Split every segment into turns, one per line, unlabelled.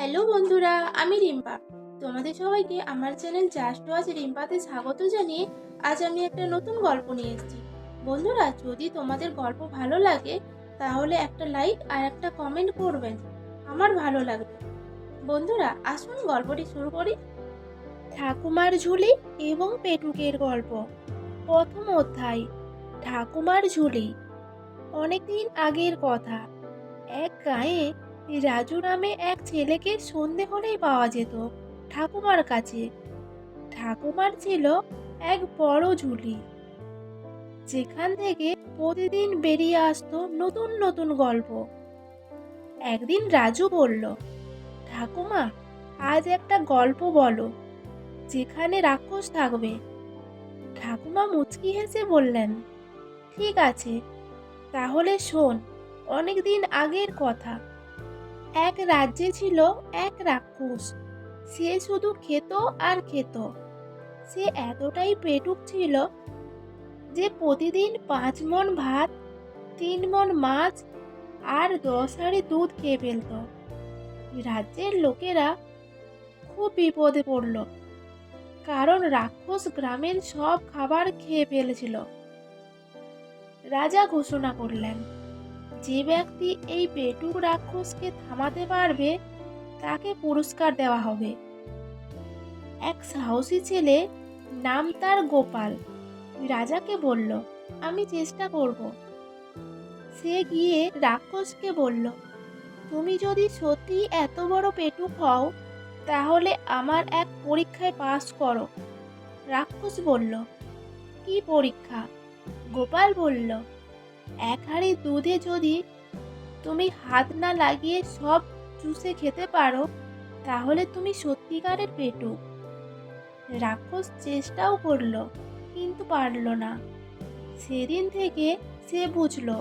Hello বন্ধুরা, আমি রিম্পা। তোমাদের সবাইকে আমার চ্যানেল জাস্ট ওয়াচ রিম্পাতে স্বাগত জানিয়ে আজ আমি একটা নতুন গল্প নিয়ে এসেছি। বন্ধুরা, যদি তোমাদের গল্প ভালো লাগে, তাহলে একটা লাইক আর একটা কমেন্ট করবেন। আমার ভালো লাগবে। বন্ধুরা, আসুন গল্পটি শুরু করি। ঠাকুমার ঝুলি এবং পেটুকের গল্প। প্রথম অধ্যায়, ঠাকুমার ঝুলি। অনেকদিন আগের কথা। এক গায়ে রাজু নামে এক ছেলেকে সন্ধে হলেই পাওয়া যেত ঠাকুমার কাছে। ঠাকুমার ছিল এক বড় ঝুলি। যেখান থেকে প্রতিদিন বেরিয়ে আসতো নতুন নতুন গল্প। একদিন রাজু বলল, ঠাকুমা, আজ একটা গল্প বলো, যেখানে রাক্ষস থাকবে। ঠাকুমা মুচকি হেসে বললেন, ঠিক আছে, তাহলে শোন, অনেকদিন আগের কথা। এক রাজ্যে ছিল এক রাক্ষস। সে শুধু খেত আর খেত। সে এতটাই পেটুক ছিল যে প্রতিদিন পাঁচ মণ ভাত, তিন মণ মাছ আর দশ হাঁড়ি দুধ খেয়ে ফেলত। রাজ্যের লোকেরা খুব বিপদে পড়ল। কারণ রাক্ষস গ্রামের সব খাবার খেয়ে ফেলেছিল। রাজা ঘোষণা করলেন যে ব্যক্তি এই পেটুক রাক্ষসকে থামাতে পারবে, তাকে পুরস্কার দেওয়া হবে। এক সাহসী ছেলে নাম তার গোপাল। রাজাকে বলল, আমি চেষ্টা করব। সে গিয়ে রাক্ষসকে বলল, তুমি যদি সত্যি এত বড় পেটুক হও, তাহলে আমার এক পরীক্ষায় পাস করো। রাক্ষস বলল, কি পরীক্ষা? গোপাল বলল এক হাঁড়ি দুধে যদি তুমি হাত না লাগিয়ে সব চুষে খেতে পারো, তাহলে তুমি সত্যিকারের পেটুক রাক্ষস চেষ্টাও করল, কিন্তু পারল না। সেদিন থেকে সে বুঝলো,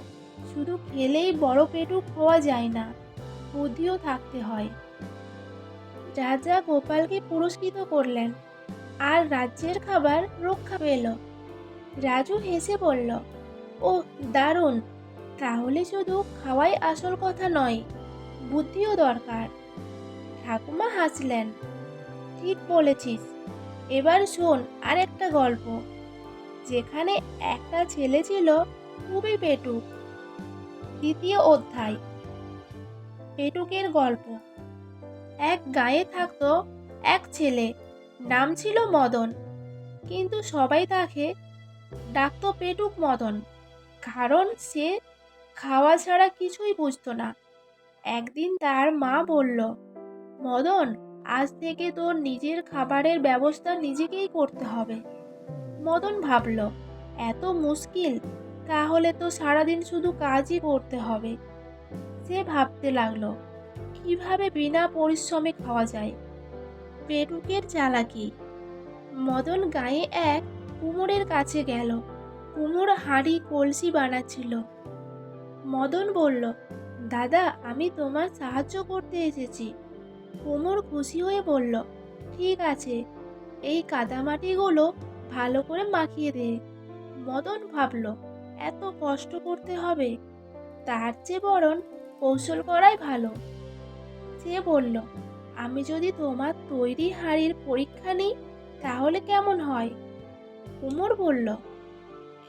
শুধু খেলেই বড় পেটুক হওয়া যায় না, বুদ্ধিও থাকতে হয়। রাজা গোপালকে পুরস্কৃত করলেন, আর রাজ্যের খাবার রক্ষা পেল। রাজু হেসে বলল ও দারুণ। তাহলে শুধু খাওয়াই আসল কথা নয়, বুদ্ধিও দরকার। ঠাকুমা হাসলেন। ঠিক বলেছিস। এবার শোন আর একটা গল্প। যেখানে একটা ছেলে ছিল খুবই পেটুক। দ্বিতীয় অধ্যায়। পেটুকের গল্প। এক গায়ে থাকতো এক ছেলে। নাম ছিল মদন। কিন্তু সবাই তাকে ডাকতো পেটুক মদন। কারণ সে খাওয়া ছাড়া কিছুই বুঝতো না। একদিন তার মা বলল, মদন, আজ থেকে তোর নিজের খাবারের ব্যবস্থা নিজেকেই করতে হবে। মদন ভাবল, এত মুশকিল, তাহলে তো সারাদিন শুধু কাজই করতে হবে। সে ভাবতে লাগল, কীভাবে বিনা পরিশ্রমে খাওয়া যায়? পেটুকের চালাকি। মদন গায়ে এক কুমোরের কাছে গেল। কুমোর হাঁড়ি কলসি বানাচ্ছিল। মদন বলল, দাদা, আমি তোমার সাহায্য করতে এসেছি। কুমোর খুশি হয়ে বলল, ঠিক আছে, এই কাদামাটিগুলো ভালো করে মাখিয়ে দে। মদন ভাবল, এত কষ্ট করতে হবে, তার চেয়ে বরং কৌশল করাই ভালো। সে বলল, আমি যদি তোমার তৈরি হাড়ির পরীক্ষা নিই, তাহলে কেমন হয়? কুমোর বলল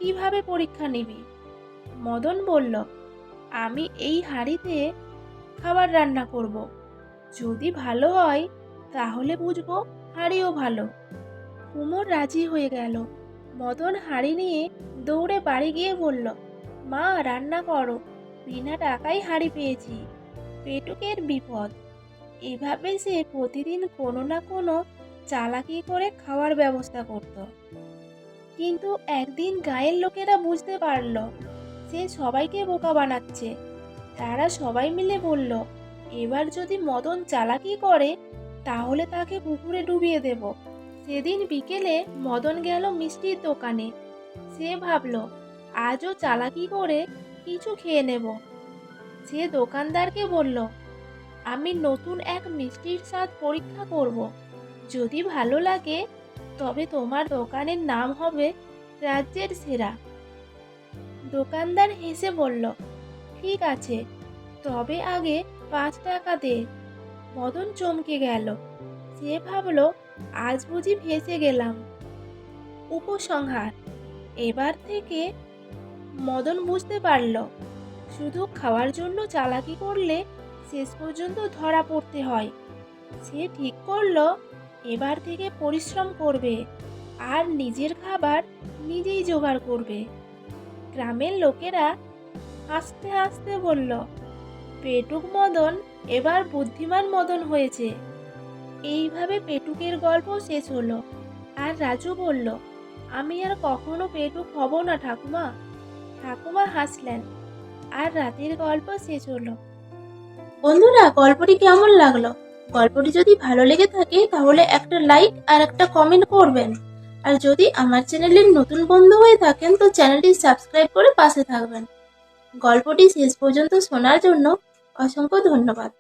কীভাবে পরীক্ষা নিবি? মদন বলল, আমি এই হাঁড়িতে খাবার রান্না করব। যদি ভালো হয়, তাহলে বুঝব হাঁড়িও ভালো। কুমোর রাজি হয়ে গেল। মদন হাঁড়ি নিয়ে দৌড়ে বাড়ি গিয়ে বলল, মা, রান্না করো। বিনা টাকায় হাঁড়ি পেয়েছি। পেটুকের বিপদ। এভাবে সে প্রতিদিন কোনো না কোনো চালাকি করে খাওয়ার ব্যবস্থা করত। কিন্তু একদিন গায়ের লোকেরা বুঝতে পারল, সে সবাইকে বোকা বানাচ্ছে। তারা সবাই মিলে বলল, এবার যদি মদন চালাকি করে, তাহলে তাকে পুকুরে ডুবিয়ে দেব। সেদিন বিকেলে মদন গেল মিষ্টির দোকানে। সে ভাবল, আজও চালাকি করে কিছু খেয়ে নেব। সে দোকানদারকে বলল, আমি নতুন এক মিষ্টির স্বাদ পরীক্ষা করব। যদি ভালো লাগে তবে তোমার দোকানের নাম হবে রাজ্যের সেরা। দোকানদার হেসে বলল, ঠিক আছে, তবে আগে পাঁচ টাকা দে। মদন চমকে গেল। সে ভাবলো, আজ বুঝি ফেসে গেলাম। উপসংহার, এবার থেকে মদন বুঝতে পারল, শুধু খাওয়ার জন্য চালাকি করলে শেষ পর্যন্ত ধরা পড়তে হয়। সে ঠিক করল এবার থেকে পরিশ্রম করবে আর নিজের খাবার নিজেই জোগাড় করবে। গ্রামের লোকেরা হাসতে হাসতে বলল, পেটুক মদন এবার বুদ্ধিমান মদন হয়েছে। এইভাবে পেটুকের গল্প শেষ হলো আর রাজু বলল, আমি আর কখনো পেটুক হব না, ঠাকুমা। ঠাকুমা হাসলেন আর রাতের গল্প শেষ হলো।
বন্ধুরা, গল্পটি কেমন লাগল? গল্পটি যদি ভালো লেগে থাকে, তাহলে একটা লাইক আর একটা কমেন্ট করবেন। আর যদি আমার চ্যানেলের নতুন বন্ধু হয়ে থাকেন, তো চ্যানেলটি সাবস্ক্রাইব করে পাশে থাকবেন। গল্পটি শেষ পর্যন্ত শোনার জন্য অসংখ্য ধন্যবাদ।